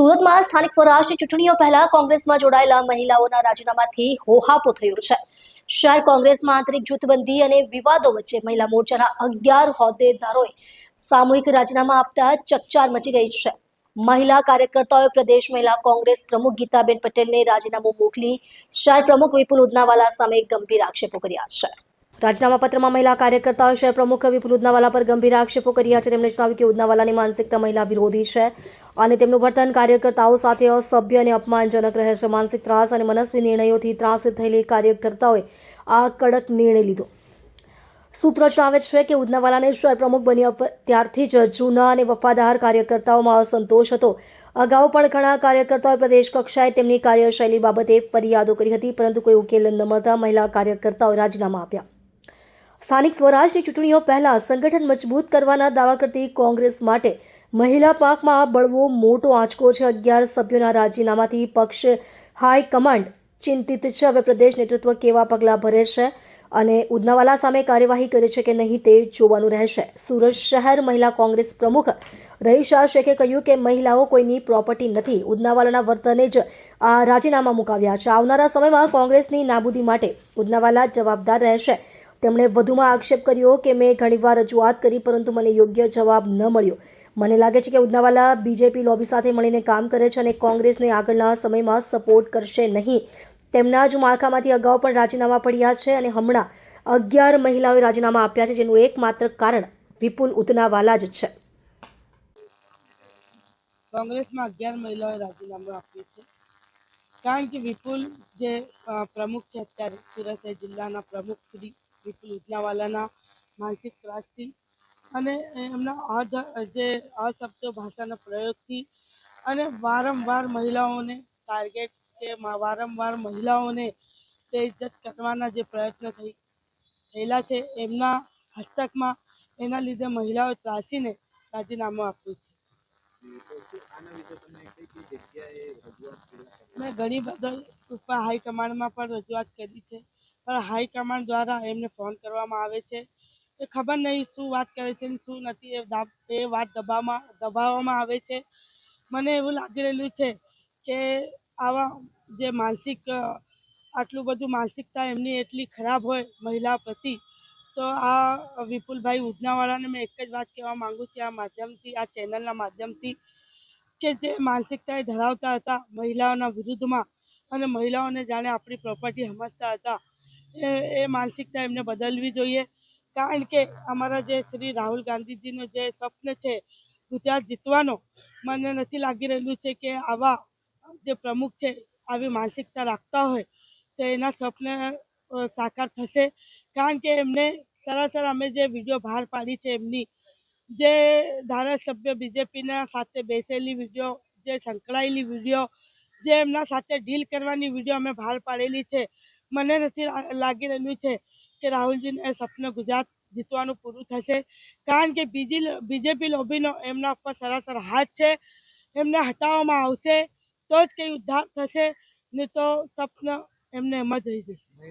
સુરતમાં સ્થાનિક સ્વરાજની ચૂંટણીઓ પહેલા કોંગ્રેસમાં જોડાયેલા મહિલાઓના રાજીનામાથી હોહાપો થયો છે. શહેર કોંગ્રેસમાં આંતરિક જૂથબંધી અને વિવાદો વચ્ચે મહિલા મોરચાના અગિયાર હોદ્દેદારોએ સામૂહિક રાજીનામા આપતા ચકચાર મચી ગઈ છે. મહિલા કાર્યકર્તાઓએ પ્રદેશ મહિલા કોંગ્રેસ પ્રમુખ ગીતાબેન પટેલને રાજીનામું મોકલી શહેર પ્રમુખ વિપુલ ઉદનાવાલા સામે ગંભીર આક્ષેપો કર્યા છે. રાજીનામા પત્રમાં મહિલા કાર્યકર્તાઓ શહેર પ્રમુખ વિપુલ ઉદનાવાલા પર ગંભીર આક્ષેપો કર્યા છે. તેમણે જણાવ્યું કે ઉદનાવાલાની માનસિકતા મહિલા વિરોધી છે અને તેમનું વર્તન કાર્યકર્તાઓ સાથે અસભ્ય અને અપમાનજનક રહે છે. માનસિક ત્રાસ અને મનસ્વી નિર્ણયોથી ત્રાસિત થયેલી કાર્યકર્તાઓએ આ કડક નિર્ણય લીધો. સૂત્રો જણાવે છે કે ઉદનાવાલાને શહેર પ્રમુખ બન્યા ત્યારથી જ જૂના અને વફાદાર કાર્યકર્તાઓમાં અસંતોષ હતો. અગાઉ પણ ઘણા કાર્યકર્તાઓએ પ્રદેશ કક્ષાએ તેમની કાર્યશૈલી બાબતે ફરિયાદો કરી હતી, પરંતુ કોઈ ઉકેલ ન મળતા મહિલા કાર્યકર્તાઓ રાજીનામા આપ્યા. સ્થાનિક સ્વરાજની ચૂંટણીઓ પહેલા સંગઠન મજબૂત કરવાના દાવા કરતી કોંગ્રેસ માટે મહિલા પાંખમાં બળવો મોટો આંચકો છે. અગિયાર સભ્યોના રાજીનામાથી પક્ષ હાઈકમાન્ડ ચિંતિત છે. હવે પ્રદેશ નેતૃત્વ કેવા પગલાં ભરે છે અને ઉદનાવાલા સામે કાર્યવાહી કરે છે કે નહીં તે જોવાનું રહેશે. સુરત શહેર મહિલા કોંગ્રેસ પ્રમુખ રહીશા શેખે કહ્યું કે મહિલાઓ કોઈની પ્રોપર્ટી નથી. ઉદનાવાલાના વર્તને જ આ રાજીનામા મુકાવ્યા છે. આવનારા સમયમાં કોંગ્રેસની નાબૂદી માટે ઉદનાવાલા જવાબદાર રહેશે. તેમણે વધુમાં આક્ષેપ કર્યો કે મેં ઘણીવાર રજૂઆત કરી, પરંતુ મને યોગ્ય જવાબ ન મળ્યો. મને લાગે છે કે ઉદનાવાલા બીજેપી લોબી સાથે મળીને કામ કરે છે અને કોંગ્રેસને આગળના સમયમાં સપોર્ટ કરશે નહીં. તેમના જ માળખામાંથી અગાઉ પણ રાજીનામા પડ્યા છે અને હમણાં અગિયાર મહિલાઓએ રાજીનામા આપ્યા છે, જેનું એકમાત્ર કારણ વિપુલ ઉદનાવાલા જ છે. કોંગ્રેસમાં અગિયાર મહિલાઓએ રાજીનામું આપ્યું છે. કારણ કે વિપુલ જે પ્રમુખ છે અત્યારે, સુરત જિલ્લાના પ્રમુખ શ્રી વિપુલ ઉદનાવાલાના માનસિક ત્રાસથી અને એમના અધ જે અશબ્દ ભાષાના પ્રયોગથી અને વારંવાર મહિલાઓને ટાર્ગેટ કે વારંવાર મહિલાઓને બેઇજ્જત કરવાના જે પ્રયત્નો થઈ, થયેલા છે, એમના હસ્તકમાં એના લીધે મહિલાઓ ત્રાસીને રાજીનામું આપ્યું છે. મેં ઘણી બધા ઉપર હાઈકમાન્ડમાં પણ રજૂઆત કરી છે. હાઈકમાન્ડ દ્વારા એમને ફોન કરવામાં આવે છે. એ ખબર નહીં શું વાત કરે છે શું નથી, એ એ વાત દબાવવામાં દબાવવામાં આવે છે. મને એવું લાગી રહેલું છે કે આવા જે માનસિક, આટલું બધું માનસિકતા એમની એટલી ખરાબ હોય મહિલા પ્રતિ, તો આ વિપુલભાઈ ઉજનાવાળાને મેં એક જ વાત કહેવા માંગુ છું, આ માધ્યમથી, આ ચેનલના માધ્યમથી, કે જે માનસિકતા એ ધરાવતા હતા મહિલાઓના વિરુદ્ધમાં અને મહિલાઓને જાણે આપણી પ્રોપર્ટી સમજતા હતા. એ એ માનસિકતા એમને બદલવી જોઈએ. કારણ કે અમારા જે શ્રી રાહુલ ગાંધીજીનો જે સ્વપ્ન છે ગુજરાત જીતવાનો, મને નથી લાગી રહેલું છે કે આવા જે પ્રમુખ છે, આવી માનસિકતા રાખતા હોય તો એના સ્વપ્ન સાકાર થશે. કારણ કે એમને સરાસર અમે જે વીડિયો બહાર પાડી છે, એમની જે ધારાસભ્ય બીજેપીના સાથે બેસેલી વીડિયો, જે સંકળાયેલી વીડિયો, જે એમના સાથે ડીલ કરવાની વીડિયો અમે બહાર પાડેલી છે મને નથી લાગી રહ્યું છે કે રાહુલજીને સપનું ગુજરાત જીતવાનું પૂરું થશે. કારણ કે બીજી બીજેપી લોબીનો એમના ઉપર સરાસર હાથ છે. એમને હટાવવામાં આવશે તો જ કંઈ ઉદ્ધાર થશે, નહીં તો સપન એમને એમ જ રહી જશે.